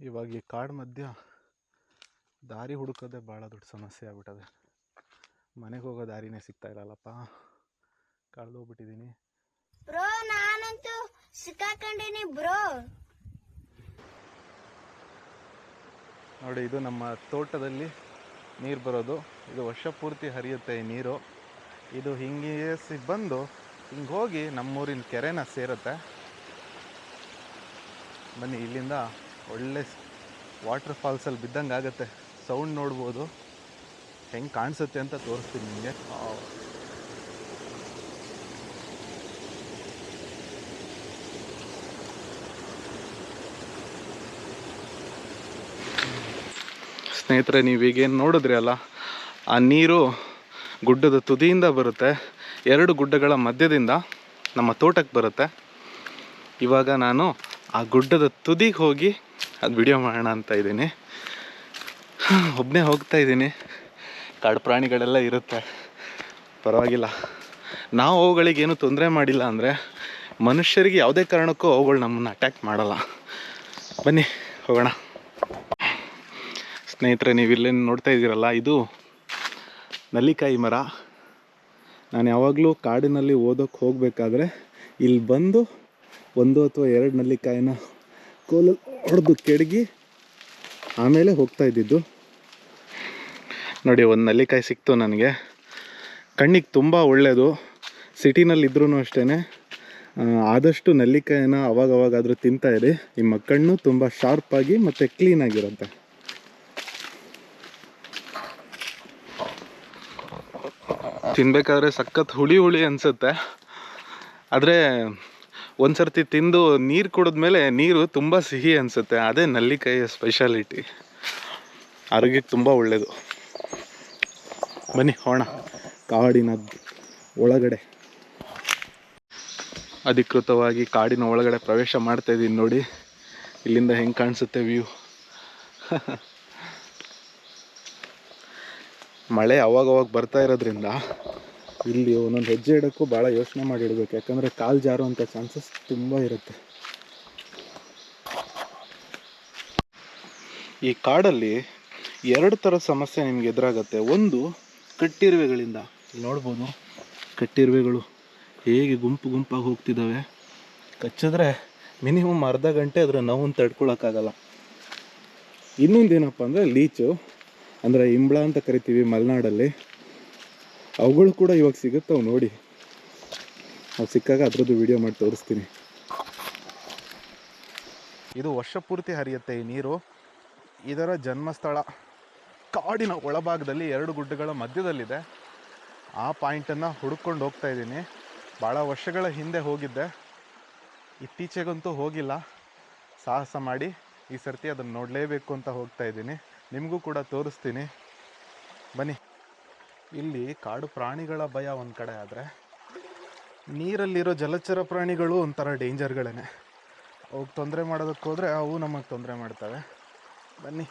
ಇವಾಗ ಈ ಕಾಡು ಮಧ್ಯ ದಾರಿ ಹುಡುಕೋದೇ ಭಾಳ ದೊಡ್ಡ ಸಮಸ್ಯೆ ಆಗ್ಬಿಟ್ಟದೆ ಮನೆಗೆ ಹೋಗೋ ದಾರಿನೇ ಸಿಗ್ತಾ ಇಲ್ಲಲ್ಲಪ್ಪ. ಕಳೆದೋಗ್ಬಿಟ್ಟಿದ್ದೀನಿ ಬ್ರೋ ನಾನಂತೂ ಸಿಕ್ಕಾಕೊಂಡಿನಿ ಬ್ರೋ. ನೋಡಿ ಇದು ನಮ್ಮ ತೋಟದಲ್ಲಿ ನೀರು ಬರೋದು. ಇದು ವರ್ಷ ಪೂರ್ತಿ ಹರಿಯುತ್ತೆ ಈ ನೀರು. ಇದು ಹಿಂಗೆ ಬಂದು ಹಿಂಗೆ ಹೋಗಿ ನಮ್ಮೂರಿನ ಕೆರೆನ ಸೇರುತ್ತೆ. ಬನ್ನಿ ಇಲ್ಲಿಂದ ಒಳ್ಳೆ ವಾಟರ್ ಫಾಲ್ಸಲ್ಲಿ ಬಿದ್ದಂಗೆ ಆಗುತ್ತೆ. ಸೌಂಡ್ ನೋಡ್ಬೋದು. ಹೆಂಗೆ ಕಾಣಿಸುತ್ತೆ ಅಂತ ತೋರಿಸ್ತೀನಿ ನಿಮಗೆ. ಸ್ನೇಹಿತರೆ, ನೀವು ಈಗೇನು ನೋಡಿದ್ರಿ ಅಲ್ಲ? ಆ ನೀರು ಗುಡ್ಡದ ತುದಿಯಿಂದ ಬರುತ್ತೆ. ಎರಡು ಗುಡ್ಡಗಳ ಮಧ್ಯದಿಂದ ನಮ್ಮ ತೋಟಕ್ಕೆ ಬರುತ್ತೆ. ಇವಾಗ ನಾನು ಆ ಗುಡ್ಡದ ತುದಿಗೆ ಹೋಗಿ ಅದು ವಿಡಿಯೋ ಮಾಡೋಣ ಅಂತ ಇದ್ದೀನಿ. ಒಬ್ಬನೇ ಹೋಗ್ತಾ ಇದ್ದೀನಿ. ಕಾಡು ಪ್ರಾಣಿಗಳೆಲ್ಲ ಇರುತ್ತೆ. ಪರವಾಗಿಲ್ಲ. ನಾವು ಅವುಗಳಿಗೆ ಏನು ತೊಂದರೆ ಮಾಡಿಲ್ಲ ಅಂದರೆ ಮನುಷ್ಯರಿಗೆ ಯಾವುದೇ ಕಾರಣಕ್ಕೂ ಅವುಗಳು ನಮ್ಮನ್ನು ಅಟ್ಯಾಕ್ ಮಾಡಲ್ಲ. ಬನ್ನಿ, ಹೋಗೋಣ. ಸ್ನೇಹಿತರೆ, ನೀವು ಇಲ್ಲೇನು ನೋಡ್ತಾ ಇದ್ದೀರಲ್ಲ, ಇದು ನಲ್ಲಿಕಾಯಿ ಮರ. ನಾನು ಯಾವಾಗಲೂ ಕಾಡಿನಲ್ಲಿ ಓದೋಕ್ಕೆ ಹೋಗಬೇಕಾದ್ರೆ ಇಲ್ಲಿ ಬಂದು ಒಂದು ಅಥವಾ ಎರಡು ನಲ್ಲಿಕಾಯಿನ ಕೋಲಲ್ಲಿ ಹೊಡೆದು ಕೆಡಗಿ ಆಮೇಲೆ ಹೋಗ್ತಾ ಇದ್ದಿದ್ದು. ನೋಡಿ, ಒಂದು ನಲ್ಲಿಕಾಯಿ ಸಿಕ್ತು ನನಗೆ. ಕಣ್ಣಿಗೆ ತುಂಬ ಒಳ್ಳೆಯದು ಸಿಟಿನಲ್ಲಿದ್ದರೂ ಅಷ್ಟೇ ಆದಷ್ಟು ನಲ್ಲಿಕಾಯಿನ ಅವಾಗವಾಗಾದರೂ ಇರಿ. ನಿಮ್ಮ ಕಣ್ಣು ತುಂಬ ಶಾರ್ಪಾಗಿ ಮತ್ತು ಕ್ಲೀನಾಗಿರುತ್ತೆ ತಿನ್ಬೇಕಾದ್ರೆ ಸಖತ್ ಹುಳಿ ಹುಳಿ ಅನಿಸುತ್ತೆ. ಆದರೆ ಒಂದ್ಸರ್ತಿ ತಿಂದು ನೀರು ಕುಡಿದ್ಮೇಲೆ ನೀರು ತುಂಬ ಸಿಹಿ ಅನಿಸುತ್ತೆ. ಅದೇ ನಲ್ಲಿಕಾಯಿಯ ಸ್ಪೆಷಾಲಿಟಿ ಆರೋಗ್ಯಕ್ಕೆ ತುಂಬ ಒಳ್ಳೆಯದು ಬನ್ನಿ ಹೋಣ ಕಾಡಿನ ಒಳಗಡೆ. ಅಧಿಕೃತವಾಗಿ ಕಾಡಿನ ಒಳಗಡೆ ಪ್ರವೇಶ ಮಾಡ್ತಾ ಇದ್ದೀನಿ ನೋಡಿ. ಇಲ್ಲಿಂದ ಹೆಂಗೆ ಕಾಣಿಸುತ್ತೆ ವ್ಯೂ ಮಳೆ ಅವಾಗವಾಗ ಬರ್ತಾ ಇರೋದ್ರಿಂದ ಇಲ್ಲಿ ಒಂದೊಂದು ಹೆಜ್ಜೆ ಇಡೋಕ್ಕೂ ಭಾಳ ಯೋಚನೆ ಮಾಡಿ ಇಡಬೇಕು ಯಾಕಂದರೆ ಕಾಲು ಜಾರುವಂಥ ಚಾನ್ಸಸ್ ತುಂಬ ಇರುತ್ತೆ. ಈ ಕಾಡಲ್ಲಿ ಎರಡು ಥರ ಸಮಸ್ಯೆ ನಿಮ್ಗೆ ಎದುರಾಗತ್ತೆ. ಒಂದು, ಕಟ್ಟಿರುವೆಗಳಿಂದ. ನೋಡ್ಬೋದು. ಕಟ್ಟಿರುವೆಗಳು ಹೇಗೆ ಗುಂಪು ಗುಂಪಾಗಿ ಹೋಗ್ತಿದ್ದಾವೆ ಕಚ್ಚಿದ್ರೆ ಮಿನಿಮಮ್ ಅರ್ಧ ಗಂಟೆ ಅದರ ನೋವನ್ನು ತಡ್ಕೊಳಕ್ಕಾಗಲ್ಲ. ಇನ್ನೊಂದೇನಪ್ಪ ಅಂದರೆ ಲೀಚು ಅಂದರೆ ಇಂಬ್ಳ ಅಂತ ಕರಿತೀವಿ ಮಲೆನಾಡಲ್ಲಿ. ಅವುಗಳು ಕೂಡ ಇವಾಗ ಸಿಗುತ್ತವೆ ನೋಡಿ. ಅವು ಸಿಕ್ಕಾಗ ಅದರದ್ದು ವಿಡಿಯೋ ಮಾಡಿ ತೋರಿಸ್ತೀನಿ. ಇದು ವರ್ಷ ಪೂರ್ತಿ ಹರಿಯುತ್ತೆ ಈ ನೀರು. ಇದರ ಜನ್ಮಸ್ಥಳ ಕಾಡಿನ ಒಳಭಾಗದಲ್ಲಿ ಎರಡು ಗುಡ್ಡಗಳ ಮಧ್ಯದಲ್ಲಿದೆ. ಆ ಪಾಯಿಂಟನ್ನು ಹುಡುಕೊಂಡು ಹೋಗ್ತಾ ಇದ್ದೀನಿ. ಭಾಳ ವರ್ಷಗಳ ಹಿಂದೆ ಹೋಗಿದ್ದೆ. ಇತ್ತೀಚೆಗಂತೂ ಹೋಗಿಲ್ಲ. ಸಾಹಸ ಮಾಡಿ ಈ ಸರ್ತಿ ಅದನ್ನು ನೋಡಲೇಬೇಕು ಅಂತ ಹೋಗ್ತಾ ಇದ್ದೀನಿ. ನಿಮಗೂ ಕೂಡ ತೋರಿಸ್ತೀನಿ. ಬನ್ನಿ. ಇಲ್ಲಿ ಕಾಡು ಪ್ರಾಣಿಗಳ ಭಯ ಒಂದು ಕಡೆ ಆದರೆ ನೀರಲ್ಲಿರೋ ಜಲಚರ ಪ್ರಾಣಿಗಳು ಒಂಥರ ಡೇಂಜರ್ಗಳೇ ಅವಕ್ಕೆ ತೊಂದರೆ ಮಾಡೋದಕ್ಕೋದ್ರೆ ಅವು ನಮಗೆ ತೊಂದರೆ ಮಾಡ್ತವೆ. ಬನ್ನಿ,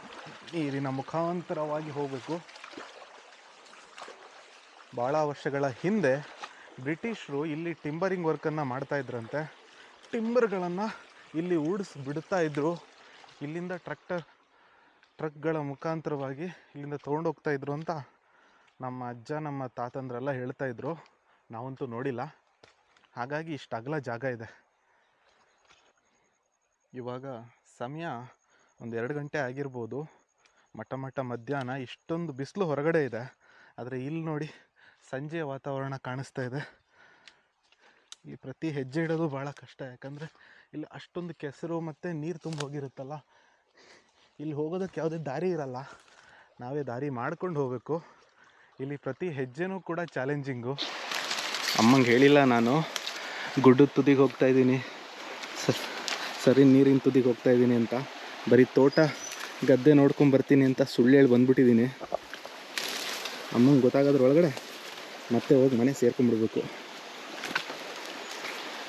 ನೀರಿನ ಮುಖಾಂತರವಾಗಿ ಹೋಗಬೇಕು. ಭಾಳ ವರ್ಷಗಳ ಹಿಂದೆ ಬ್ರಿಟಿಷರು ಇಲ್ಲಿ ಟಿಂಬರಿಂಗ್ ವರ್ಕನ್ನು ಮಾಡ್ತಾಯಿದ್ರಂತೆ ಟಿಂಬರ್ಗಳನ್ನು ಇಲ್ಲಿ ಉಡಿಸಿ ಬಿಡ್ತಾ ಇದ್ರು. ಇಲ್ಲಿಂದ ಟ್ರ್ಯಾಕ್ಟರ್, ಟ್ರಕ್ಗಳ ಮುಖಾಂತರವಾಗಿ ಇಲ್ಲಿಂದ ತೊಗೊಂಡೋಗ್ತಾ ಇದ್ರು ಅಂತ ನಮ್ಮ ಅಜ್ಜ, ನಮ್ಮ ತಾತಂದ್ರೆಲ್ಲ ಹೇಳ್ತಾ ಇದ್ರು. ನಾವಂತೂ ನೋಡಿಲ್ಲ. ಹಾಗಾಗಿ ಇಷ್ಟು ಅಗಲ ಜಾಗ ಇದೆ. ಇವಾಗ ಸಮಯ ಒಂದು ಎರಡು ಗಂಟೆ ಆಗಿರ್ಬೋದು. ಮಟ್ಟ ಮಟ್ಟ ಮಧ್ಯಾಹ್ನ ಇಷ್ಟೊಂದು ಬಿಸಿಲು ಹೊರಗಡೆ ಇದೆ. ಆದರೆ ಇಲ್ಲಿ ನೋಡಿ ಸಂಜೆಯ ವಾತಾವರಣ ಕಾಣಿಸ್ತಾ ಇದೆ. ಈ ಪ್ರತಿ ಹೆಜ್ಜೆ ಇಡೋದು ಭಾಳ ಕಷ್ಟ. ಯಾಕಂದರೆ ಇಲ್ಲಿ ಅಷ್ಟೊಂದು ಕೆಸರು ಮತ್ತು ನೀರು ತುಂಬ ಹೋಗಿರುತ್ತಲ್ಲ. ಇಲ್ಲಿ ಹೋಗೋದಕ್ಕೆ ಯಾವುದೇ ದಾರಿ ಇರಲ್ಲ. ನಾವೇ ದಾರಿ ಮಾಡ್ಕೊಂಡು ಹೋಗಬೇಕು. ಇಲ್ಲಿ ಪ್ರತಿ ಹೆಜ್ಜೆನೂ ಕೂಡ ಚಾಲೆಂಜಿಂಗು ಅಮ್ಮಂಗೆ ಹೇಳಿಲ್ಲ ನಾನು. ಗುಡ್ಡದ ತುದಿಗೆ ಹೋಗ್ತಾ ಇದ್ದೀನಿ. ಸರಿ ನೀರಿನ ತುದಿಗೆ ಹೋಗ್ತಾ ಇದ್ದೀನಿ ಅಂತ. ಬರೀ ತೋಟ, ಗದ್ದೆ ನೋಡ್ಕೊಂಡು ಬರ್ತೀನಿ ಅಂತ ಸುಳ್ಳು ಹೇಳಿ ಬಂದ್ಬಿಟ್ಟಿದ್ದೀನಿ. ಅಮ್ಮಂಗೆ ಗೊತ್ತಾಗೋದ್ರ ಒಳಗಡೆ ಮತ್ತೆ ಹೋಗಿ ಮನೆ ಸೇರ್ಕೊಂಡ್ಬಿಡ್ಬೇಕು.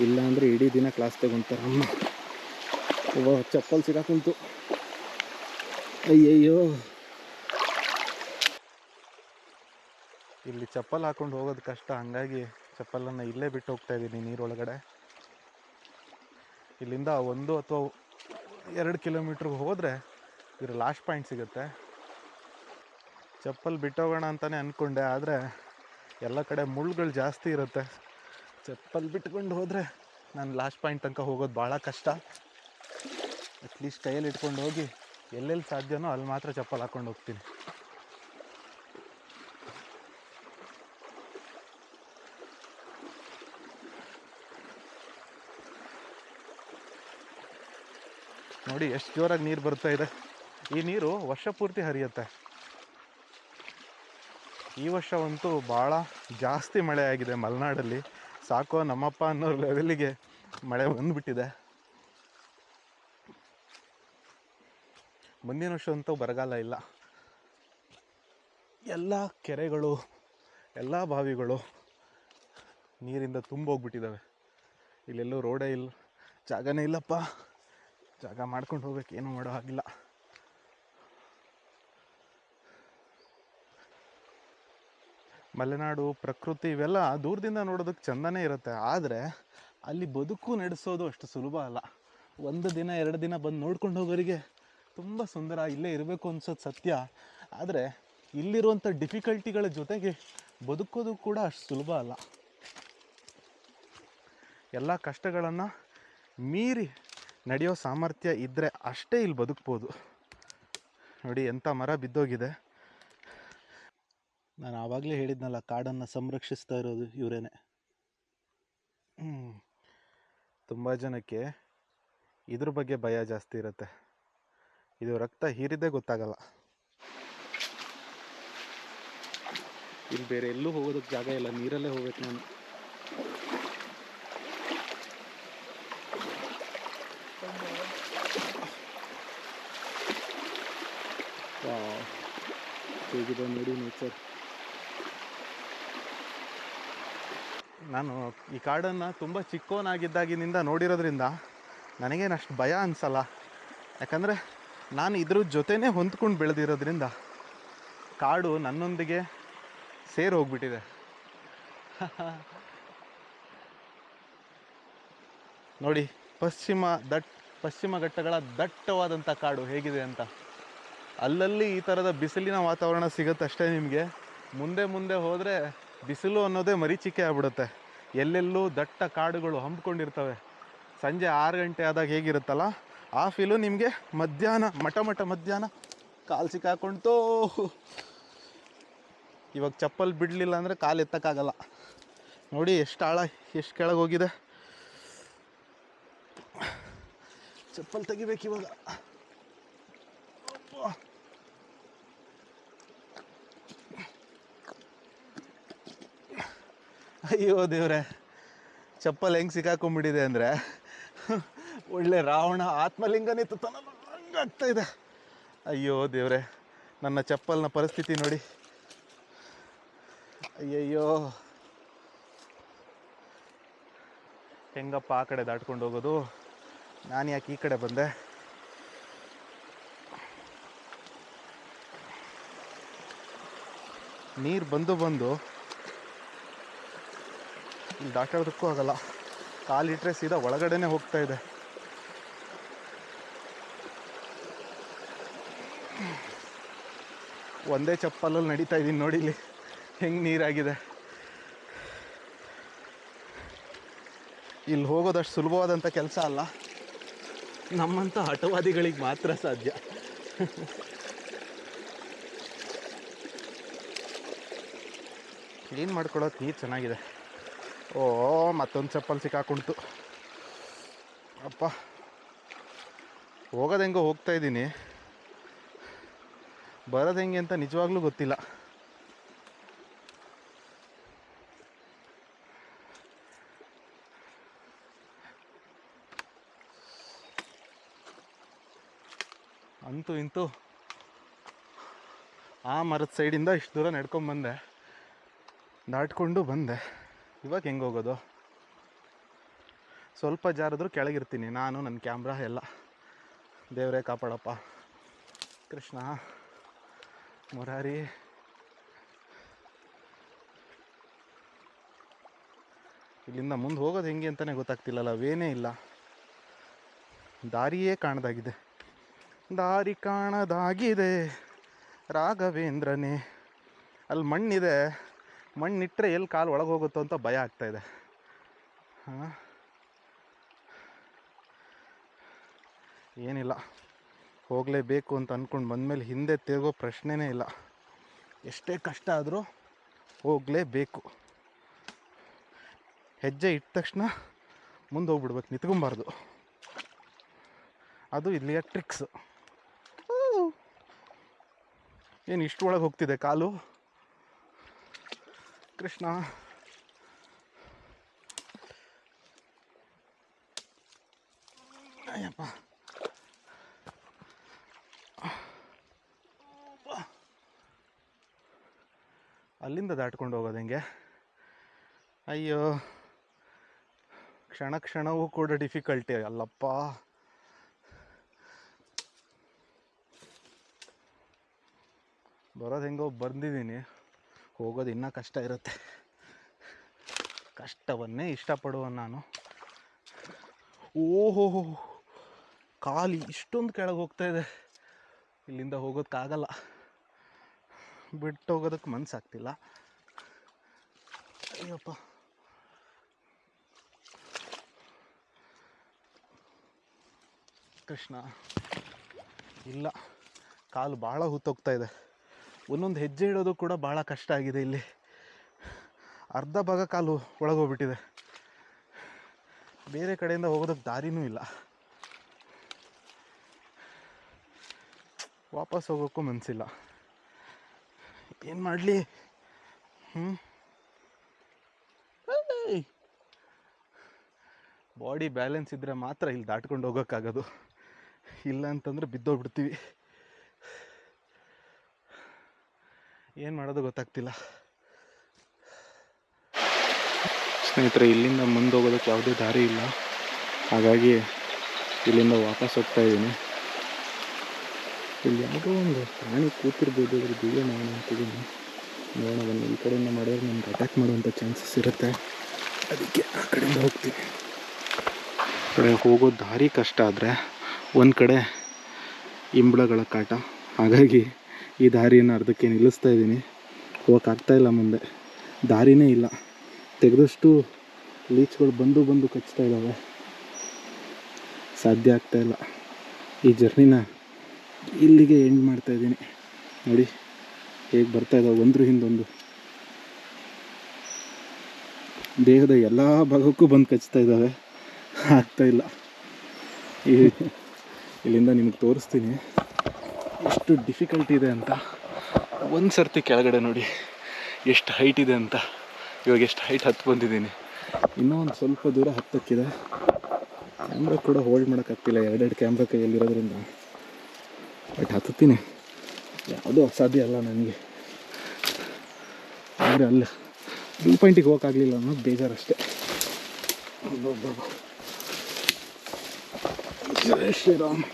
ಇಲ್ಲ ಅಂದರೆ ಇಡೀ ದಿನ ಕ್ಲಾಸ್ ತಗೊಂತಾರೆ ಅಮ್ಮ. ಒಬ್ಬ ಚಪ್ಪಲ್ ಸಿಗಾಕುಂತು ಅಯ್ಯಯ್ಯೋ. ಇಲ್ಲಿ ಚಪ್ಪಲ್ ಹಾಕೊಂಡು ಹೋಗೋದು ಕಷ್ಟ. ಹಂಗಾಗಿ ಚಪ್ಪಲನ್ನು ಇಲ್ಲೇ ಬಿಟ್ಟು ಹೋಗ್ತಾ ಇದ್ದೀನಿ ನೀರೊಳಗಡೆ. ಇಲ್ಲಿಂದ ಒಂದು ಅಥವಾ ಎರಡು ಕಿಲೋಮೀಟ್ರ್ಗೆ ಹೋದರೆ ಇದ್ರ ಲಾಸ್ಟ್ ಪಾಯಿಂಟ್ ಸಿಗುತ್ತೆ. ಚಪ್ಪಲ್ ಬಿಟ್ಟೋಗೋಣ ಅಂತಲೇ ಅಂದ್ಕೊಂಡೆ ಆದರೆ ಎಲ್ಲ ಕಡೆ ಮುಳ್ಳುಗಳು ಜಾಸ್ತಿ ಇರುತ್ತೆ. ಚಪ್ಪಲ್ ಬಿಟ್ಕೊಂಡು ಹೋದರೆ ನಾನು ಲಾಸ್ಟ್ ಪಾಯಿಂಟ್ ತನಕ ಹೋಗೋದು ಭಾಳ ಕಷ್ಟ. ಅಟ್ಲೀಸ್ಟ್ ಕೈಯಲ್ಲಿ ಇಟ್ಕೊಂಡು ಹೋಗಿ ಎಲ್ಲೆಲ್ಲಿ ಸಾಧ್ಯನೋ ಅಲ್ಲಿ ಮಾತ್ರ ಚಪ್ಪಲ್ ಹಾಕ್ಕೊಂಡು ಹೋಗ್ತೀನಿ. ನೋಡಿ, ಎಷ್ಟು ಜೋರಾಗಿ ನೀರು ಬರ್ತಾ ಇದೆ. ಈ ನೀರು ವರ್ಷ ಪೂರ್ತಿ ಹರಿಯುತ್ತೆ. ಈ ವರ್ಷವಂತೂ ಭಾಳ ಜಾಸ್ತಿ ಮಳೆ ಆಗಿದೆ ಮಲೆನಾಡಲ್ಲಿ. ಸಾಕೋ ನಮ್ಮಪ್ಪ ಅನ್ನೋ ಲೆವೆಲಿಗೆ ಮಳೆ ಬಂದ್ಬಿಟ್ಟಿದೆ. ಮುಂದಿನ ವರ್ಷ ಅಂತೂ ಬರಗಾಲ ಇಲ್ಲ. ಎಲ್ಲ ಕೆರೆಗಳು, ಎಲ್ಲ ಬಾವಿಗಳು ನೀರಿಂದ ತುಂಬೋಗ್ಬಿಟ್ಟಿದ್ದಾವೆ ಇಲ್ಲೆಲ್ಲೂ ರೋಡೇ ಇಲ್ಲ, ಜಾಗನೇ ಇಲ್ಲಪ್ಪ. ಜಾಗ ಮಾಡ್ಕೊಂಡು ಹೋಗ್ಬೇಕು. ಏನೂ ಮಾಡೋ ಹಾಗಿಲ್ಲ. ಮಲೆನಾಡು, ಪ್ರಕೃತಿ ಇವೆಲ್ಲ ದೂರದಿಂದ ನೋಡೋದಕ್ಕೆ ಚಂದನೇ ಇರುತ್ತೆ. ಆದರೆ ಅಲ್ಲಿ ಬದುಕು ನಡೆಸೋದು ಅಷ್ಟು ಸುಲಭ ಅಲ್ಲ. ಒಂದು ದಿನ, ಎರಡು ದಿನ ಬಂದು ನೋಡ್ಕೊಂಡು ಹೋಗೋರಿಗೆ ತುಂಬ ಸುಂದರ. ಇಲ್ಲೇ ಇರಬೇಕು ಅನ್ಸೋದು ಸತ್ಯ. ಆದರೆ ಇಲ್ಲಿರುವಂಥ ಡಿಫಿಕಲ್ಟಿಗಳ ಜೊತೆಗೆ ಬದುಕೋದು ಕೂಡ ಅಷ್ಟು ಸುಲಭ ಅಲ್ಲ. ಎಲ್ಲ ಕಷ್ಟಗಳನ್ನು ಮೀರಿ ನಡೆಯೋ ಸಾಮರ್ಥ್ಯ ಇದ್ದರೆ ಅಷ್ಟೇ ಇಲ್ಲಿ ಬದುಕ್ಬೋದು. ನೋಡಿ ಎಂಥ ಮರ ಬಿದ್ದೋಗಿದೆ. ನಾನು ಆವಾಗಲೇ ಹೇಳಿದ್ನಲ್ಲ, ಕಾಡನ್ನು ಸಂರಕ್ಷಿಸ್ತಾ ಇರೋದು ಇವರೇನೆ. ತುಂಬ ಜನಕ್ಕೆ ಇದ್ರ ಬಗ್ಗೆ ಭಯ ಜಾಸ್ತಿ ಇರುತ್ತೆ. ಇದು ರಕ್ತ ಹೀರಿದ್ದೇ ಗೊತ್ತಾಗಲ್ಲ. ಇಲ್ಲಿ ಬೇರೆ ಎಲ್ಲೂ ಹೋಗೋದಕ್ಕೆ ಜಾಗ ಇಲ್ಲ, ನೀರಲ್ಲೇ ಹೋಗ್ಬೇಕು ನಾನು. ಹೇಗಿದೆ ನೋಡಿ ನೇಚರ್ ನಾನು ಈ ಕಾಡನ್ನು ತುಂಬ ಚಿಕ್ಕವನಾಗಿದ್ದಾಗಿನಿಂದ ನೋಡಿರೋದ್ರಿಂದ ನನಗೇನು ಅಷ್ಟು ಭಯ ಅನಿಸಲ್ಲ. ಯಾಕಂದರೆ ನಾನು ಇದ್ರ ಜೊತೆನೇ ಹೊಂದ್ಕೊಂಡು ಬೆಳೆದಿರೋದ್ರಿಂದ ಕಾಡು ನನ್ನೊಂದಿಗೆ ಸೇರಿ ಹೋಗ್ಬಿಟ್ಟಿದೆ. ನೋಡಿ, ಪಶ್ಚಿಮ ದಟ್, ಪಶ್ಚಿಮ ಘಟ್ಟಗಳ ದಟ್ಟವಾದಂಥ ಕಾಡು ಹೇಗಿದೆ ಅಂತ. ಅಲ್ಲಲ್ಲಿ ಈ ಥರದ ಬಿಸಿಲಿನ ವಾತಾವರಣ ಸಿಗುತ್ತೆ ಅಷ್ಟೇ ನಿಮಗೆ. ಮುಂದೆ ಮುಂದೆ ಹೋದರೆ ಬಿಸಿಲು ಅನ್ನೋದೇ ಮರೀಚಿಕೆ ಆಗ್ಬಿಡುತ್ತೆ. ಎಲ್ಲೆಲ್ಲೂ ದಟ್ಟ ಕಾಡುಗಳು ಹಂಪ್ಕೊಂಡಿರ್ತವೆ. ಸಂಜೆ ಆರು ಗಂಟೆ ಆದಾಗ ಹೇಗಿರುತ್ತಲ್ಲ, ಆ ಫೀಲು ನಿಮಗೆ ಮಧ್ಯಾಹ್ನ, ಮಠ ಮಠ ಮಧ್ಯಾಹ್ನ ಕಾಲು ಸಿಕ್ಕಾಕೊಂಡ್ತೋ. ಇವಾಗ ಚಪ್ಪಲ್ ಬಿಡಲಿಲ್ಲ ಅಂದರೆ ಕಾಲು ಎತ್ತಕ್ಕಾಗಲ್ಲ. ನೋಡಿ ಎಷ್ಟು ಆಳ, ಎಷ್ಟು ಕೆಳಗೆ ಹೋಗಿದೆ. ಚಪ್ಪಲ್ ತೆಗಿಬೇಕು ಇವಾಗ ಅಯ್ಯೋ ದೇವ್ರೆ, ಚಪ್ಪಲ್ ಹೆಂಗೆ ಸಿಕ್ಕಾಕೊಂಡ್ಬಿಟ್ಟಿದೆ ಅಂದರೆ ಒಳ್ಳೆ ರಾವಣ ಆತ್ಮಲಿಂಗನೇ ತುತ್ತನಲ್ಲ ಹಂಗಾಗ್ತಾ ಇದೆ. ಅಯ್ಯೋ ದೇವ್ರೆ, ನನ್ನ ಚಪ್ಪಲ್ನ ಪರಿಸ್ಥಿತಿ ನೋಡಿ. ಅಯ್ಯಯ್ಯೋ. ಹೆಂಗಪ್ಪ ಆ ಕಡೆ ದಾಟ್ಕೊಂಡು ಹೋಗೋದು? ನಾನು ಯಾಕೆ ಈ ಕಡೆ ಬಂದೆ? ನೀರು ಬಂದು ಬಂದು ಇಲ್ಲಿ ದಾಟಾಡೋದಕ್ಕೂ ಆಗಲ್ಲ. ಕಾಲಿಟ್ರೆ ಸೀದಾ ಒಳಗಡೆನೆ ಹೋಗ್ತಾ ಇದೆ. ಒಂದೇ ಚಪ್ಪಲಲ್ಲಿ ನಡೀತಾ ಇದ್ದೀನಿ ನೋಡಿ ಇಲ್ಲಿ. ಹೆಂಗೆ ನೀರಾಗಿದೆ. ಇಲ್ಲಿ ಹೋಗೋದಷ್ಟು ಸುಲಭವಾದಂಥ ಕೆಲಸ ಅಲ್ಲ. ನಮ್ಮಂಥ ಹಠವಾದಿಗಳಿಗೆ ಮಾತ್ರ ಸಾಧ್ಯ. ಕ್ಲೀನ್ ಮಾಡ್ಕೊಳ್ಳೋಕೆ ನೀರು ಚೆನ್ನಾಗಿದೆ. ಓ, ಮತ್ತೊಂದು ಚಪ್ಪಲ್ ಸಿಕ್ಕಾಕೊಂಡ್ತು ಅಪ್ಪ, ಹೋಗೋದು ಹೆಂಗೋ ಹೋಗ್ತಾ ಇದ್ದೀನಿ. ಬರೋದು ಹೆಂಗೆ ಅಂತ ನಿಜವಾಗ್ಲೂ ಗೊತ್ತಿಲ್ಲ. ಅಂತೂ ಇಂತೂ ಆ ಮರದ ಸೈಡಿಂದ ಇಷ್ಟು ದೂರ ನಡ್ಕೊಂಬಂದೆ ದಾಟ್ಕೊಂಡು ಬಂದೆ. ಇವಾಗ ಹೆಂಗೆ ಹೋಗೋದು? ಸ್ವಲ್ಪ ಜಾರಿದ್ರೂ ಕೆಳಗಿರ್ತೀನಿ. ನಾನು ನನ್ನ ಕ್ಯಾಮ್ರಾ ಎಲ್ಲ. ದೇವರೇ ಕಾಪಾಡಪ್ಪ. ಕೃಷ್ಣ, ಮುರಾರಿ. ಇಲ್ಲಿಂದ ಮುಂದೆ ಹೋಗೋದು ಹೆಂಗೆ ಅಂತಲೇ ಗೊತ್ತಾಗ್ತಿಲ್ಲಲ್ಲ, ಅವೇನೇ ಇಲ್ಲ. ದಾರಿಯೇ ಕಾಣದಾಗಿದೆ. ದಾರಿ ಕಾಣದಾಗಿದೆ ರಾಘವೇಂದ್ರನೇ. ಅಲ್ಲಿ ಮಣ್ಣಿದೆ. ಮಣ್ಣಿಟ್ಟರೆ ಎಲ್ಲಿ ಕಾಲು ಒಳಗೆ ಹೋಗುತ್ತೋ ಅಂತ ಭಯ ಆಗ್ತಾಯಿದೆ ಹಾಂ. ಏನಿಲ್ಲ. ಹೋಗಲೇಬೇಕು ಅಂತ ಅಂದ್ಕೊಂಡು ಬಂದಮೇಲೆ ಹಿಂದೆ ತಿರುಗೋ ಪ್ರಶ್ನೆನೇ ಇಲ್ಲ. ಎಷ್ಟೇ ಕಷ್ಟ ಆದರೂ ಹೋಗಲೇಬೇಕು. ಹೆಜ್ಜೆ ಇಟ್ಟ ತಕ್ಷಣ ಮುಂದೆ ಹೋಗ್ಬಿಡ್ಬೇಕು, ನಿತ್ಕೊಬಾರ್ದು. ಅದು ಇಲ್ಲಿಯ ಟ್ರಿಕ್ಸ್ ಏನು ಇಷ್ಟು ಒಳಗೆ ಹೋಗ್ತಿದೆ ಕಾಲು? ಕೃಷ್ಣ. ಅಯ್ಯಪ್ಪ. ಅಲ್ಲಿಂದ ದಾಟ್ಕೊಂಡು ಹೋಗೋದು ಹೆಂಗೆ? ಅಯ್ಯೋ, ಕ್ಷಣ ಕ್ಷಣವೂ ಕೂಡ ಡಿಫಿಕಲ್ಟಿ ಅಲ್ಲಪ್ಪ. ಬರೋದು ಹೆಂಗೋ ಬಂದಿದ್ದೀನಿ. ಹೋಗೋದು ಇನ್ನೂ ಕಷ್ಟ ಇರುತ್ತೆ. ಕಷ್ಟವನ್ನೇ ಇಷ್ಟಪಡುವ ನಾನು. ಓಹೋ, ಖಾಲಿ ಇಷ್ಟೊಂದು ಕೆಳಗೆ ಹೋಗ್ತಾ ಇದೆ. ಇಲ್ಲಿಂದ ಹೋಗೋದಕ್ಕಾಗಲ್ಲ. ಬಿಟ್ಟು ಹೋಗೋದಕ್ಕೆ ಮನಸ್ಸಾಗ್ತಿಲ್ಲ ಅಯ್ಯಪ್ಪ. ಕೃಷ್ಣ. ಇಲ್ಲ, ಕಾಲು ಭಾಳ ಹುತ್ತೋಗ್ತಾ ಇದೆ. ಒಂದೊಂದು ಹೆಜ್ಜೆ ಇಡೋದು ಕೂಡ ಭಾಳ ಕಷ್ಟ ಆಗಿದೆ ಇಲ್ಲಿ. ಅರ್ಧ ಭಾಗ ಕಾಲು ಒಳಗೋಗ್ಬಿಟ್ಟಿದೆ. ಬೇರೆ ಕಡೆಯಿಂದ ಹೋಗೋದಕ್ಕೆ ದಾರಿನೂ ಇಲ್ಲ. ವಾಪಸ್ ಹೋಗೋಕ್ಕೂ ಮನಸ್ಸಿಲ್ಲ ಏನು ಮಾಡಲಿ? ಹ್ಞೂ ಬಾಡಿ ಬ್ಯಾಲೆನ್ಸ್ ಇದ್ದರೆ ಮಾತ್ರ ಇಲ್ಲಿ ದಾಟ್ಕೊಂಡು ಹೋಗೋಕ್ಕಾಗೋದು. ಇಲ್ಲ ಅಂತಂದ್ರೆ ಬಿದ್ದೋಗ್ಬಿಡ್ತೀವಿ. ಏನು ಮಾಡೋದು ಗೊತ್ತಾಗ್ತಿಲ್ಲ. ಸ್ನೇಹಿತರೆ, ಇಲ್ಲಿಂದ ಮುಂದೆ ಹೋಗೋದಕ್ಕೆ ಯಾವುದೇ ದಾರಿ ಇಲ್ಲ. ಹಾಗಾಗಿ ಇಲ್ಲಿಂದ ವಾಪಸ್ ಹೋಗ್ತಾ ಇದ್ದೀನಿ. ಇಲ್ಲಿ ಯಾವುದೋ ಒಂದು ಪ್ರಾಣಿ ಕೂತಿರ್ಬೋದು, ಅದ್ರ ವಿಡಿಯೋ ಮಾಡೋಣ ಅಂತಿದ್ದೀನಿ. ನೋಡೋಣ, ಈ ಕಡೆಯಿಂದ ಮಾಡಿದ್ರೆ ನಮ್ಗೆ ಅಟ್ಯಾಕ್ ಮಾಡುವಂಥ ಚಾನ್ಸಸ್ ಇರುತ್ತೆ. ಅದಕ್ಕೆ ಆ ಕಡೆಯಿಂದ ಹೋಗ್ತೀನಿ. ಕಡೆ ಹೋಗೋ ದಾರಿ ಕಷ್ಟ ಆದರೆ ಒಂದು ಕಡೆ ಇಂಬಳಗಳ ಕಾಟ. ಹಾಗಾಗಿ ಈ ದಾರಿಯನ್ನು ಅರ್ಧಕ್ಕೆ ನಿಲ್ಲಿಸ್ತಾ ಇದ್ದೀನಿ. ಹೋಗೋಕ್ಕಾಗ್ತಾಯಿಲ್ಲ ಮುಂದೆ. ದಾರಿನೇ ಇಲ್ಲ. ತೆಗೆದಷ್ಟು ಲೀಚ್ಗಳು ಬಂದು ಬಂದು ಕಚ್ತಾ ಇದ್ದಾವೆ. ಸಾಧ್ಯ ಆಗ್ತಾ ಇಲ್ಲ. ಈ ಜರ್ನಿನ ಇಲ್ಲಿಗೆ ಎಂಡ್ ಮಾಡ್ತಾ ಇದ್ದೀನಿ. ನೋಡಿ, ಹೇಗೆ ಬರ್ತಾ ಇದ್ದಾವೆ ಒಂದ್ರ ಹಿಂದೊಂದು. ದೇಹದ ಎಲ್ಲ ಭಾಗಕ್ಕೂ ಬಂದು ಕಚ್ತಾ ಇದ್ದಾವೆ. ಆಗ್ತಾ ಇಲ್ಲ. ಈ ಇಲ್ಲಿಂದ ನಿಮಗೆ ತೋರಿಸ್ತೀನಿ. ಎಷ್ಟು ಡಿಫಿಕಲ್ಟ್ ಇದೆ ಅಂತ. ಒಂದು ಸರ್ತಿ ಕೆಳಗಡೆ ನೋಡಿ, ಎಷ್ಟು ಹೈಟ್ ಇದೆ ಅಂತ. ಇವಾಗ ಎಷ್ಟು ಹೈಟ್ ಹತ್ತು ಬಂದಿದ್ದೀನಿ. ಇನ್ನೂ ಒಂದು ಸ್ವಲ್ಪ ದೂರ ಹತ್ತಕ್ಕಿದೆ. ಕ್ಯಾಮ್ರಾ ಕೂಡ ಹೋಲ್ಡ್ ಮಾಡೋಕ್ಕಾಗ್ತಿಲ್ಲ ಎರಡೆರಡು ಕ್ಯಾಮ್ರಾ ಕೈಯಲ್ಲಿರೋದ್ರಿಂದ. ಬಟ್ ಹತ್ತುತ್ತೀನಿ. ಯಾವುದೂ ಅಸಾಧ್ಯ ಅಲ್ಲ ನನಗೆ. ಅಂದರೆ ಅಲ್ಲ ವ್ಯೂ ಪಾಯಿಂಟಿಗೆ ಹೋಗೋಕ್ಕಾಗಲಿಲ್ಲ ಅನ್ನೋದು ಬೇಜಾರಷ್ಟೇ. ಅಬ್ಬಬ್ಬಬ್ಬ. ಜೈ ಶ್ರೀರಾಮ್.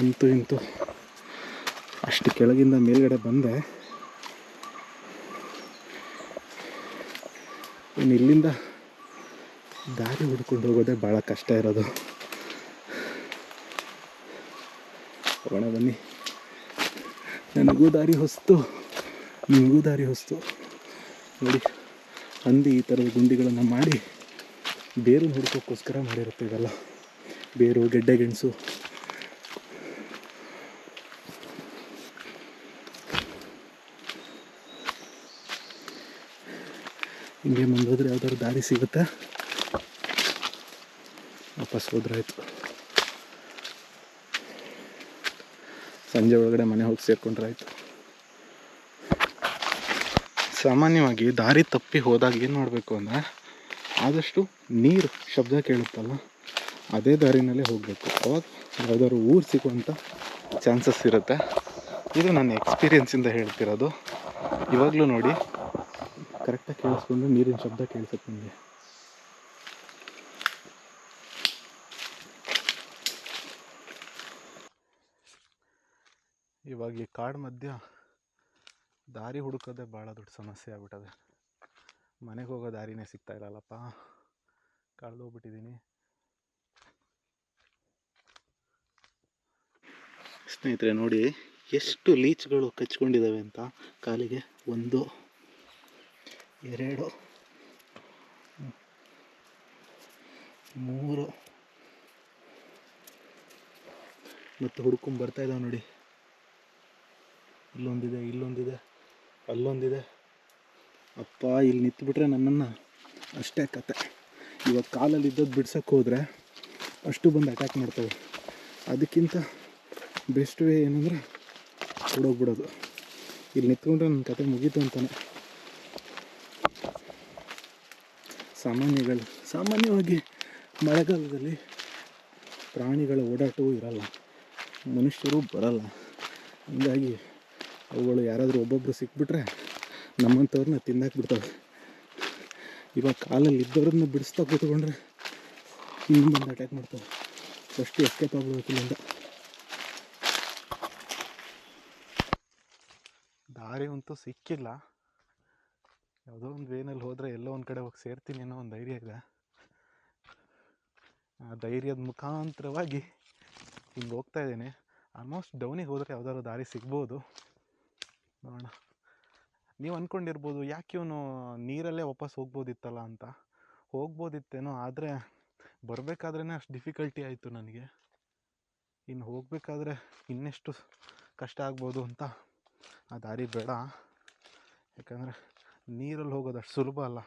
ಅಂತೂ ಇಂತೂ ಅಷ್ಟು ಕೆಳಗಿಂದ ಮೇಲ್ಗಡೆ ಬಂದೆ. ಇನ್ನು ಇಲ್ಲಿಂದ ದಾರಿ ಹುಡ್ಕೊಂಡು ಹೋಗೋದೇ ಭಾಳ ಕಷ್ಟ ಇರೋದು. ಹೋಗೋಣ ಬನ್ನಿ. ನನಗೂ ದಾರಿ ಹೊಸ್ತು, ನಿಮಗೂ ದಾರಿ ಹೊಸ್ತು. ನೋಡಿ, ಹಂದಿ ಈ ಥರದ ಗುಂಡಿಗಳನ್ನು ಮಾಡಿ ಬೇರು ಹುಡುಕೋಕ್ಕೋಸ್ಕರ ಮಾಡಿರುತ್ತೆ ಇದೆಲ್ಲ ಬೇರು, ಗೆಡ್ಡೆ, ಗೆಣಸು. ಹಿಂಗೆ ಮುಂದೋದ್ರೆ ಯಾವ್ದಾದ್ರು ದಾರಿ ಸಿಗುತ್ತೆ. ವಾಪಸ್ ಹೋದ್ರಾಯ್ತು ಸಂಜೆ ಒಳಗಡೆ ಮನೆ ಹೋಗಿ ಸೇರ್ಕೊಂಡ್ರಾಯ್ತು ಸಾಮಾನ್ಯವಾಗಿ ದಾರಿ ತಪ್ಪಿ ಹೋದಾಗ ಏನು ಮಾಡಬೇಕು ಅಂದರೆ ಆದಷ್ಟು ನೀರು ಶಬ್ದ ಕೇಳುತ್ತಲ್ಲ, ಅದೇ ದಾರಿನಲ್ಲೇ ಹೋಗಬೇಕು. ಅವಾಗ ಯಾವ್ದಾದ್ರು ಊರು ಸಿಗುವಂಥ ಚಾನ್ಸಸ್ ಇರುತ್ತೆ. ಇದು ನನ್ನ ಎಕ್ಸ್ಪೀರಿಯನ್ಸಿಂದ ಹೇಳ್ತಿರೋದು. ಇವಾಗಲೂ ನೋಡಿ. ಕರೆಕ್ಟಾಗಿ ಕೇಳಿಸ್ಕೊಂಡು ನೀರಿನ ಶಬ್ದ ಕೇಳಿಸುತ್ತೆ ನಿಮಗೆ. ಇವಾಗ ಈ ಕಾಡು ಮಧ್ಯ ದಾರಿ ಹುಡುಕೋದೇ ಭಾಳ ದೊಡ್ಡ ಸಮಸ್ಯೆ ಆಗ್ಬಿಟ್ಟದೆ. ಮನೆಗೆ ಹೋಗೋ ದಾರಿನೇ ಸಿಗ್ತಾ ಇಲ್ಲಲ್ಲಪ್ಪ. ಕಳೆದೋಗ್ಬಿಟ್ಟಿದ್ದೀನಿ ಸ್ನೇಹಿತರೆ ನೋಡಿ, ಎಷ್ಟು ಲೀಚ್ಗಳು ಕಚ್ಕೊಂಡಿದ್ದಾವೆ ಅಂತ ಕಾಲಿಗೆ ಒಂದು ಎರಡು ಮೂರು. ಮತ್ತು ಹುಡ್ಕೊಂಡು ಬರ್ತಾ ಇದ್ದಾವೆ ನೋಡಿ. ಇಲ್ಲೊಂದಿದೆ ಇಲ್ಲೊಂದಿದೆ, ಅಲ್ಲೊಂದಿದೆ. ಅಪ್ಪ, ಇಲ್ಲಿ ನಿಂತ್ಬಿಟ್ರೆ ನನ್ನನ್ನು ಅಷ್ಟೇ ಕತೆ. ಇವಾಗ ಕಾಲಲ್ಲಿ ಇದ್ದದ್ದು ಬಿಡ್ಸೋಕ್ಕೆ ಹೋದರೆ ಅಷ್ಟು ಬಂದು ಅಟ್ಯಾಕ್ ಮಾಡ್ತವೆ. ಅದಕ್ಕಿಂತ ಬೆಸ್ಟ್ ವೇ ಏನಂದರೆ ಹೊಡೋಗ್ಬಿಡೋದು ಇಲ್ಲಿ ನಿಂತ್ಕೊಂಡ್ರೆ ನನ್ನ ಕತೆ ಮುಗೀತು ಅಂತಾನೆ. ಸಾಮಾನ್ಯಗಳು ಸಾಮಾನ್ಯವಾಗಿ ಮಳೆಗಾಲದಲ್ಲಿ ಪ್ರಾಣಿಗಳ ಓಡಾಟವೂ ಇರಲ್ಲ. ಮನುಷ್ಯರು ಬರಲ್ಲ. ಹಾಗಾಗಿ ಅವುಗಳು ಯಾರಾದರೂ ಒಬ್ಬೊಬ್ಬರು ಸಿಕ್ಬಿಟ್ರೆ ನಮ್ಮಂಥವ್ರನ್ನ ತಿಂದಾಕ್ಬಿಡ್ತವೆ ಇವಾಗ ಕಾಲಲ್ಲಿ ಇದ್ದವ್ರನ್ನ ಬಿಡಿಸ್ತಾ ಕೂತ್ಕೊಂಡ್ರೆ ಇನ್ನೂ ಬಂದು ಅಟ್ಯಾಕ್ ಮಾಡ್ತವೆ ಫಸ್ಟ್ ಎಸ್ಕೇಪ್ ಆಗ್ಬಿಡ್ಬೇಕು ಇಲ್ಲಿಂದ ದಾರಿ ಅಂತೂ ಸಿಕ್ಕಿಲ್ಲ. ಯಾವುದೋ ಒಂದು ವೇನಲ್ಲಿ ಹೋದರೆ ಎಲ್ಲೋ ಒಂದು ಕಡೆ ಹೋಗಿ ಸೇರ್ತೀನಿ ಅನ್ನೋ ಒಂದು ಧೈರ್ಯ ಇದೆ. ಆ ಧೈರ್ಯದ ಮುಖಾಂತರವಾಗಿ ಹಿಂಗೆ ಹೋಗ್ತಾ ಇದ್ದೀನಿ. ಆಲ್ಮೋಸ್ಟ್ ಡೌನಿಗೆ ಹೋದರೆ ಯಾವ್ದಾದ್ರು ದಾರಿ ಸಿಗ್ಬೋದು. ನೋಡೋಣ. ನೀವು ಅಂದ್ಕೊಂಡಿರ್ಬೋದು ಯಾಕೆ ಇವನು ನೀರಲ್ಲೇ ವಾಪಸ್ ಹೋಗ್ಬೋದಿತ್ತಲ್ಲ ಅಂತ. ಹೋಗ್ಬೋದಿತ್ತೇನೋ, ಆದರೆ ಬರಬೇಕಾದ್ರೇ ಅಷ್ಟು ಡಿಫಿಕಲ್ಟಿ ಆಯಿತು ನನಗೆ. ಇನ್ನು ಹೋಗಬೇಕಾದ್ರೆ ಇನ್ನೆಷ್ಟು ಕಷ್ಟ ಆಗ್ಬೋದು ಅಂತ ಆ ದಾರಿ ಬೇಡ. ಯಾಕಂದರೆ ನೀರಲ್ಲಿ ಹೋಗೋದು ಅಷ್ಟು ಸುಲಭ ಅಲ್ಲ.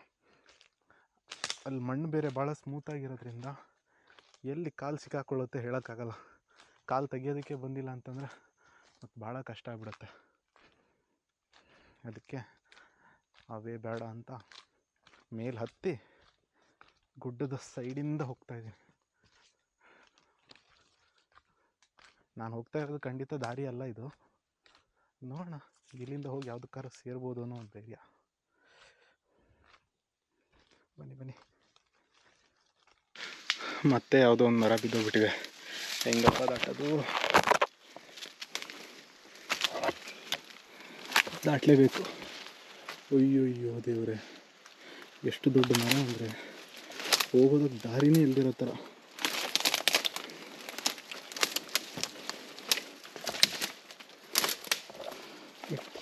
ಅಲ್ಲಿ ಮಣ್ಣು ಬೇರೆ ಭಾಳ ಸ್ಮೂತಾಗಿರೋದ್ರಿಂದ ಎಲ್ಲಿ ಕಾಲು ಸಿಕ್ಕಾಕೊಳ್ಳುತ್ತೆ ಹೇಳೋಕ್ಕಾಗಲ್ಲ. ಕಾಲು ತೆಗಿಯೋದಕ್ಕೆ ಬಂದಿಲ್ಲ ಅಂತಂದರೆ ಮತ್ತು ಭಾಳ ಕಷ್ಟ ಆಗ್ಬಿಡುತ್ತೆ. ಅದಕ್ಕೆ ಅವೇ ಬೇಡ ಅಂತ ಮೇಲೆ ಹತ್ತಿ ಗುಡ್ಡದ ಸೈಡಿಂದ ಹೋಗ್ತಾ ಇದ್ದೀನಿ. ನಾನು ಹೋಗ್ತಾ ಇರೋದು ಖಂಡಿತ ದಾರಿ ಅಲ್ಲ ಇದು. ನೋಡೋಣ ಇಲ್ಲಿಂದ ಹೋಗಿ ಯಾವುದಕ್ಕಾರ ಸೇರ್ಬೋದು ಅನ್ನೋ ಒಂದು ಧೈರ್ಯ. ಬನ್ನಿ ಬನ್ನಿ. ಮತ್ತೆ ಯಾವುದೋ ಒಂದು ಮರ ಬಿದ್ದೋಗ್ಬಿಟ್ಟಿದೆ. ಹೆಂಗಪ್ಪ ದಾಟೋದು? ದಾಟಲೇಬೇಕು. ಅಯ್ಯೋ ಅಯ್ಯೋ ದೇವ್ರೆ. ಎಷ್ಟು ದೊಡ್ಡ ಮರ ಅಂದರೆ ಹೋಗೋದಕ್ಕೆ ದಾರಿನೇ ಇಲ್ದಿರೋ ಥರ.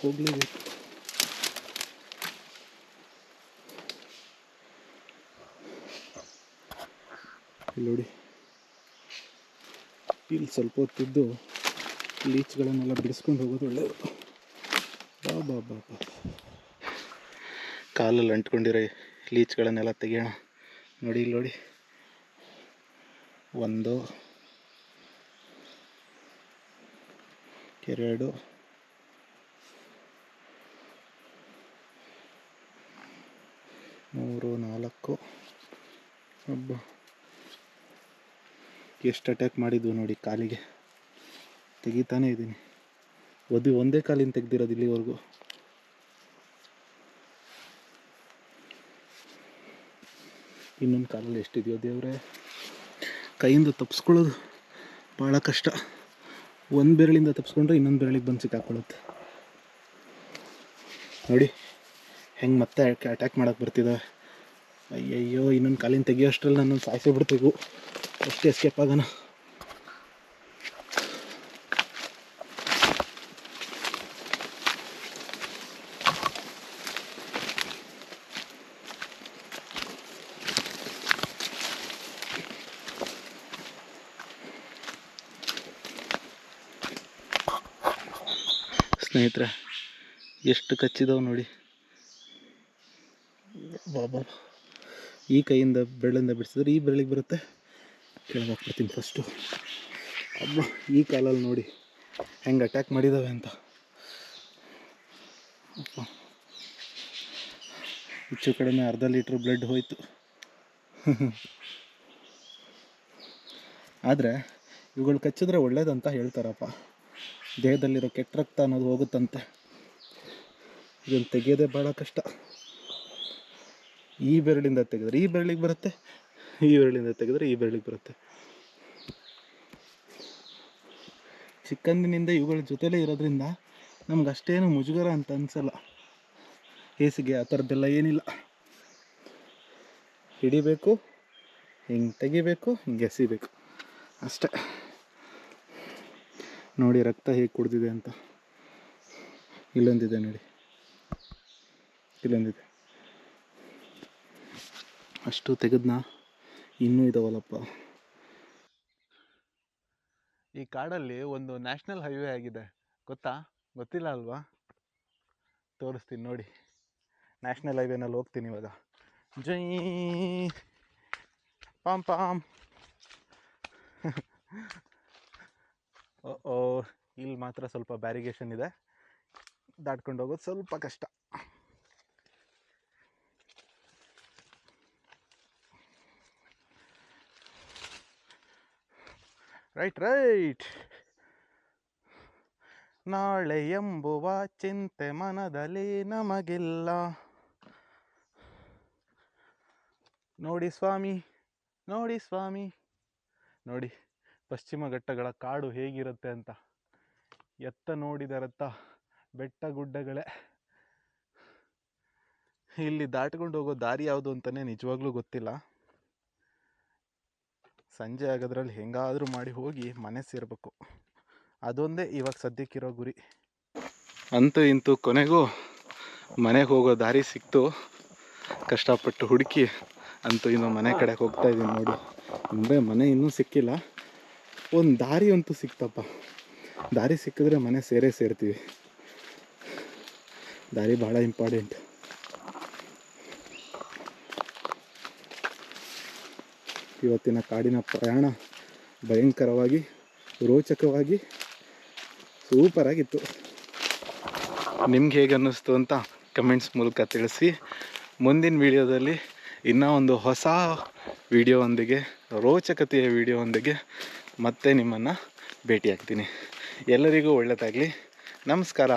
ಹೋಗ್ಲೇಬೇಕು. ಇಲ್ಲಿ ನೋಡಿ. ಇಲ್ಲಿ ಸ್ವಲ್ಪ ಹೊತ್ತಿದ್ದು ಲೀಚ್ಗಳನ್ನೆಲ್ಲ ಬಿಡಿಸ್ಕೊಂಡು ಹೋಗೋದು ಒಳ್ಳೆಯದು ಬಾ ಬಾ ಬಾ ಬಾ. ಕಾಲಲ್ಲಿ ಅಂಟ್ಕೊಂಡಿರೋ ಲೀಚ್ಗಳನ್ನೆಲ್ಲ ತೆಗಿಯೋಣ. ನೋಡಿ ಇಲ್ಲಿ ನೋಡಿ. ಒಂದು ಎರಡು ಮೂರು, ನಾಲ್ಕು. ಒಬ್ಬ ಎಷ್ಟು ಅಟ್ಯಾಕ್ ಮಾಡಿದ್ವು ನೋಡಿ ಕಾಲಿಗೆ. ತೆಗಿತಾನೇ ಇದ್ದೀನಿ. ಒದ್ದು ಒಂದೇ ಕಾಲಿನ ತೆಗ್ದಿರೋದು ಇಲ್ಲಿವರೆಗೂ. ಇನ್ನೊಂದು ಕಾಲಲ್ಲಿ ಎಷ್ಟಿದೆಯೋ ದೇವ್ರೆ. ಕೈಯಿಂದ ತಪ್ಪಿಸ್ಕೊಳ್ಳೋದು ಭಾಳ ಕಷ್ಟ. ಒಂದು ಬೆರಳಿಂದ ತಪ್ಪಿಸ್ಕೊಂಡ್ರೆ ಇನ್ನೊಂದು ಬೆರಳಿಗೆ ಬಂದು ಸಿಕ್ಕಾಕೊಳ್ಳುತ್ತೆ. ನೋಡಿ, ಹೆಂಗೆ ಮತ್ತೆ ಅಟ್ಯಾಕ್ ಮಾಡೋಕ್ಕೆ ಬರ್ತಿದ್ದಾವೆ ಅಯ್ಯಯ್ಯೋ, ಇನ್ನೊಂದು ಕಾಲಿನ ತೆಗಿಯೋಷ್ಟ್ರಲ್ಲಿ ನನ್ನನ್ನು ಸಾಯಿಸೇ ಬಿಡ್ಬೇಕು ಅಷ್ಟೇ ಎಸ್ಕೇಪ್ ಆಗೋಣ. ಸ್ನೇಹಿತರೆ, ಎಷ್ಟು ಕಚ್ಚಿದಾವೆ ನೋಡಿ. ಬಾಬಾ, ಈ ಕೈಯಿಂದ ಬೆರಳಿಂದ ಬಿಡಿಸಿದ್ರೆ ಈ ಬೆರಳಿಗೆ ಬರುತ್ತೆ. ಕೆಳಗೆ ಹಾಕ್ಬಿಡ್ತೀನಿ ಫಸ್ಟು ಅಬ್ಬ ಈ ಕಾಲಲ್ಲಿ ನೋಡಿ ಹೆಂಗೆ ಅಟ್ಯಾಕ್ ಮಾಡಿದ್ದಾವೆ ಅಂತ. ಹೆಚ್ಚು ಕಡಿಮೆ ಅರ್ಧ ಲೀಟ್ರ್ ಬ್ಲಡ್ ಹೋಯ್ತು. ಆದರೆ ಇವುಗಳು ಕಚ್ಚಿದ್ರೆ ಒಳ್ಳೇದಂತ ಹೇಳ್ತಾರಪ್ಪ. ದೇಹದಲ್ಲಿರೋ ಕೆಟ್ಟ ರಕ್ತ ಅನ್ನೋದು ಹೋಗುತ್ತಂತೆ. ಇದನ್ನು ತೆಗೆಯೋದೇ ಭಾಳ ಕಷ್ಟ. ಈ ಬೆರಳಿಂದ ತೆಗೆದ್ರೆ, ಈ ಬೆರಳಿಗೆ ಬರುತ್ತೆ ಈ ಬೆರಳಿಂದ ತೆಗೆದ್ರೆ ಈ ಬೆರಳಿಗೆ ಬರುತ್ತೆ. ಚಿಕ್ಕಂದಿನಿಂದ ಇವುಗಳ ಜೊತೆಲೇ ಇರೋದ್ರಿಂದ ನಮ್ಗೆ ಅಷ್ಟೇನು ಮುಜುಗರ ಅಂತ ಅನಿಸಲ್ಲ. ಹೇಸಿಗೆ ಆ ಥರದ್ದೆಲ್ಲ ಏನಿಲ್ಲ. ಹಿಡಿಬೇಕು, ಹಿಂಗೆ ತೆಗಿಬೇಕು, ಹಿಂಗೆ ಎಸಿಬೇಕು. ಅಷ್ಟೇ. ನೋಡಿ ರಕ್ತ ಹೇಗೆ ಕುಡ್ದಿದೆ ಅಂತ. ಇಲ್ಲೊಂದಿದೆ ನೋಡಿ. ಇಲ್ಲೊಂದಿದೆ. ಅಷ್ಟು ತೆಗೆದ್ನಾ? ಇನ್ನೂ ಇದಾವಲ್ಲಪ್ಪ. ಈ ಕಾಡಲ್ಲಿ ಒಂದು ನ್ಯಾಷನಲ್ ಹೈವೇ ಆಗಿದೆ. ಗೊತ್ತಾ? ಗೊತ್ತಿಲ್ಲ ಅಲ್ವಾ? ತೋರಿಸ್ತೀನಿ ನೋಡಿ. ನ್ಯಾಷನಲ್ ಹೈವೇನಲ್ಲಿ ಹೋಗ್ತೀನಿ ಇವಾಗ. ಜೈ ಪಾಮ್ ಪಾಮ್. ಓ ಇಲ್ಲಿ ಮಾತ್ರ ಸ್ವಲ್ಪ ಬ್ಯಾರಿಗೇಷನ್ ಇದೆ. ದಾಟ್ಕೊಂಡು ಹೋಗೋದು ಸ್ವಲ್ಪ ಕಷ್ಟ. ರೈಟ್ ರೈಟ್ ನಾಳೆ ಎಂಬುವ ಚಿಂತೆ ಮನದಲ್ಲಿ ನಮಗಿಲ್ಲ. ನೋಡಿ ಸ್ವಾಮಿ ನೋಡಿ ಸ್ವಾಮಿ. ನೋಡಿ ಪಶ್ಚಿಮ ಘಟ್ಟಗಳ ಕಾಡು ಹೇಗಿರುತ್ತೆ ಅಂತ. ಎತ್ತ ನೋಡಿದರತ್ತ ಬೆಟ್ಟ ಗುಡ್ಡಗಳೇ. ಇಲ್ಲಿ ದಾಟ್ಕೊಂಡು ಹೋಗೋ ದಾರಿ ಯಾವುದು ಅಂತಲೇ ನಿಜವಾಗ್ಲೂ ಗೊತ್ತಿಲ್ಲ. ಸಂಜೆ ಆಗೋದ್ರಲ್ಲಿ ಹೆಂಗಾದರೂ ಮಾಡಿ ಹೋಗಿ ಮನೆ ಸೇರಬೇಕು ಅದೊಂದೇ ಇವಾಗ ಸದ್ಯಕ್ಕಿರೋ ಗುರಿ. ಅಂತೂ ಇಂತೂ ಕೊನೆಗೂ ಮನೆಗೆ ಹೋಗೋ ದಾರಿ ಸಿಕ್ತು. ಕಷ್ಟಪಟ್ಟು ಹುಡುಕಿ ಅಂತೂ ಇನ್ನು ಮನೆ ಕಡೆಗೆ ಹೋಗ್ತಾ ಇದ್ದೀನಿ ನೋಡಿ. ಅಂದರೆ ಮನೆ ಇನ್ನೂ ಸಿಕ್ಕಿಲ್ಲ. ಒಂದು ದಾರಿ ಅಂತೂ ಸಿಕ್ತಪ್ಪ. ದಾರಿ ಸಿಕ್ಕಿದ್ರೆ ಮನೆ ಸೇರೇ ಸೇರ್ತೀವಿ. ದಾರಿ ಭಾಳ ಇಂಪಾರ್ಟೆಂಟ್ ಇವತ್ತಿನ ಕಾಡಿನ ಪ್ರಯಾಣ ಭಯಂಕರವಾಗಿ, ರೋಚಕವಾಗಿ, ಸೂಪರಾಗಿತ್ತು. ನಿಮ್ಗೆ ಹೇಗೆ ಅನ್ನಿಸ್ತು ಅಂತ ಕಮೆಂಟ್ಸ್ ಮೂಲಕ ತಿಳಿಸಿ. ಮುಂದಿನ ವಿಡಿಯೋದಲ್ಲಿ ಇನ್ನೂ ಒಂದು ಹೊಸ ವಿಡಿಯೋವೊಂದಿಗೆ, ರೋಚಕತೆಯ ವಿಡಿಯೋವೊಂದಿಗೆ ಮತ್ತೆ ನಿಮ್ಮನ್ನು ಭೇಟಿಯಾಗ್ತೀನಿ. ಎಲ್ಲರಿಗೂ ಒಳ್ಳೆಯದಾಗಲಿ ನಮಸ್ಕಾರ.